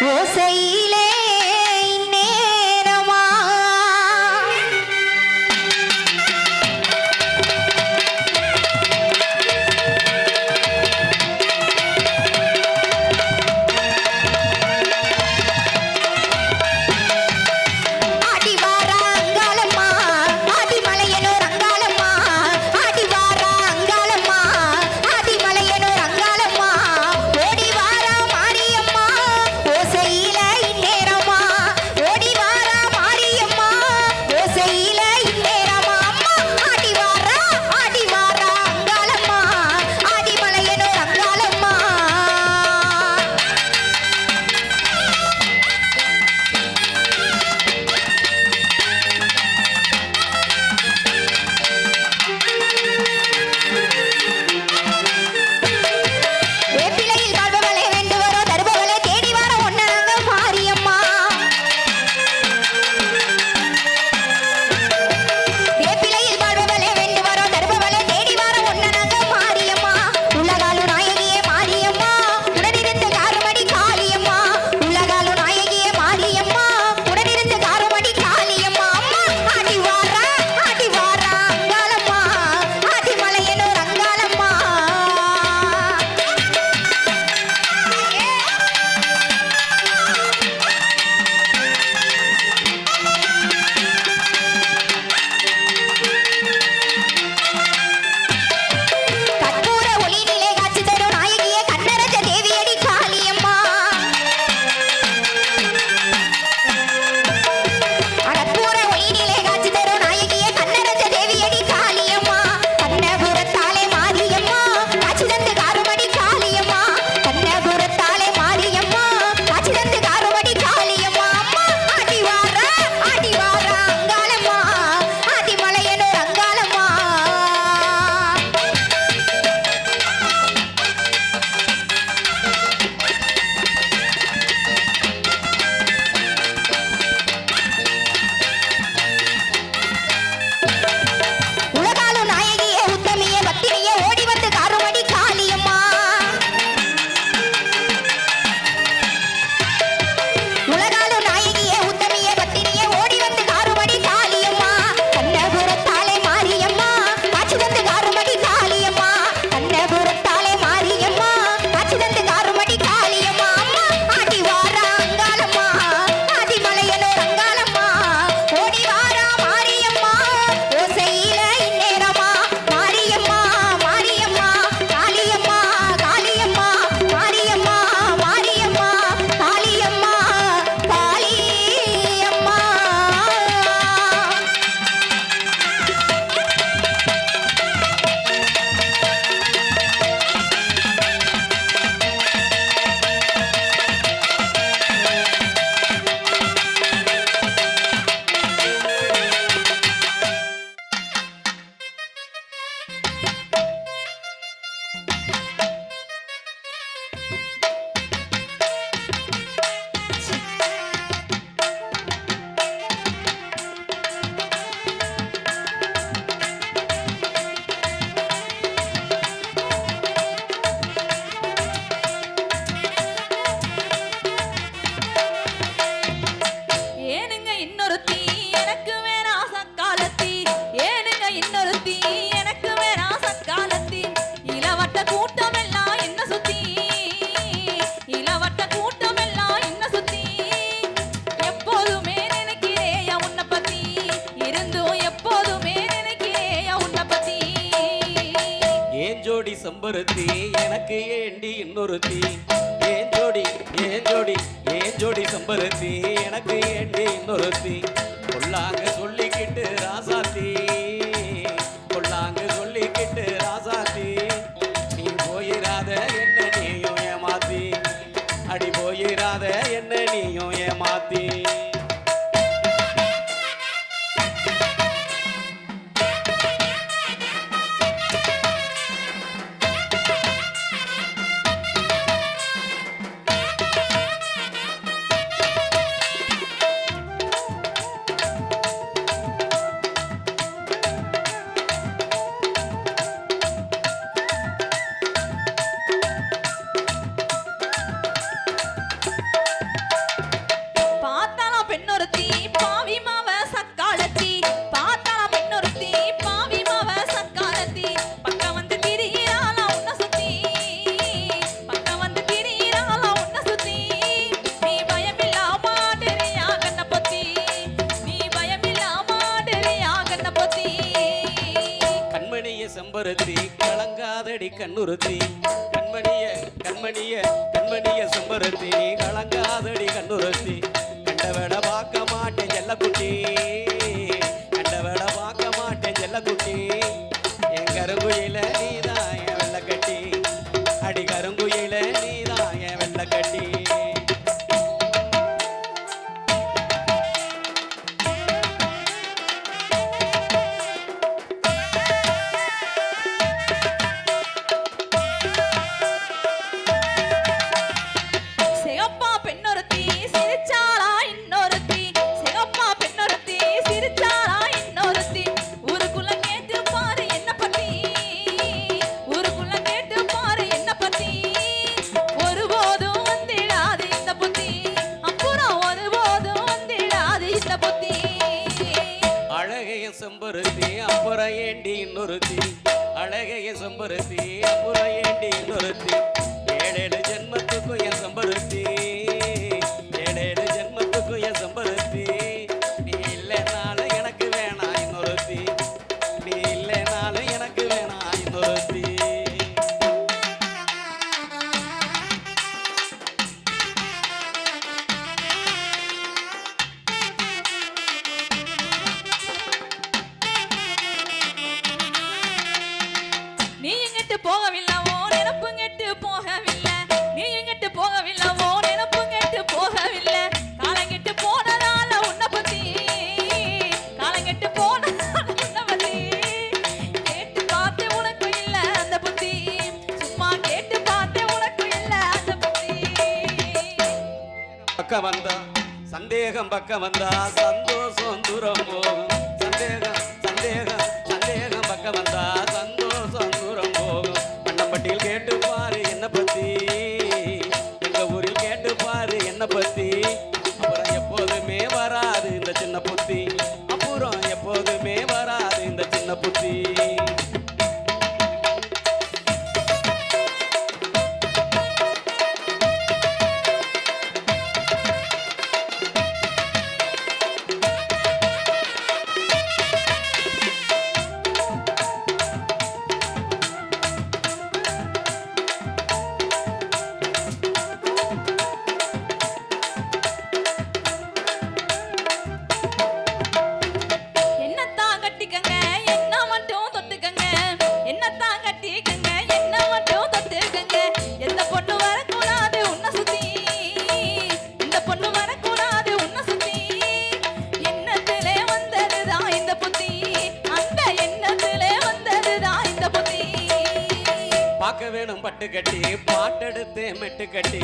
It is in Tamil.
Eu sei. செம்பருத்தி எனக்கு ஏண்டி இன்னொருத்தி? ஏன் ஜோடி ஏன் ஜோடி ஏன் ஜோடி செம்பருத்தி? எனக்கு ஏண்டி இன்னொருத்தி? கொள்ளாங்க சொல்லிக்கிட்டு ராசாத்தி. கொள்ளாங்க சொல்லிக்கிட்டு ராசாத்தி. நீ போயிடாத செம்பருத்தி கலங்காதடி கண்ணுறுத்தி. கண்மணிய கண்மணிய கண்மணிய செம்பருத்தி கலங்காதடி கண்ணுறுத்தி. கண்டவட பார்க்க மாட்டேன் செல்லக்குட்டி. கண்டவட பார்க்க மாட்டேன் செல்லக்குட்டி. செம்பருத்தி அப்புறம் ஏண்டி இன்னொருத்தி? அழகைய செம்பருத்தி அப்புறம் ஏண்டி இன்னொருத்தி? ஏழேழு ஜென்மத்துக்கும் என் செம்பருத்தி. போகவில்லை ஓ நினப்பு கெட்டு போகவில்லை. நீ எங்கிட்டு போகவில்லை ஓ நினப்பு கெட்டு போகவில்லை. காலங்கெட்டு போனதால உன்னை பத்தி காலங்கெட்டு போனதால உன்னை பத்தி கேட்டு பார்த்து உனக்கு இல்ல அந்த புத்தி. சும்மா கேட்டு பார்த்து உனக்கு இல்ல அந்த புத்தி. பக்கம் வந்தா சந்தேகம் பக்கம் வந்தா சந்தோஷம் தூரம் போகும். கட்டி பாட்டெடுத்து மெட்டு கட்டி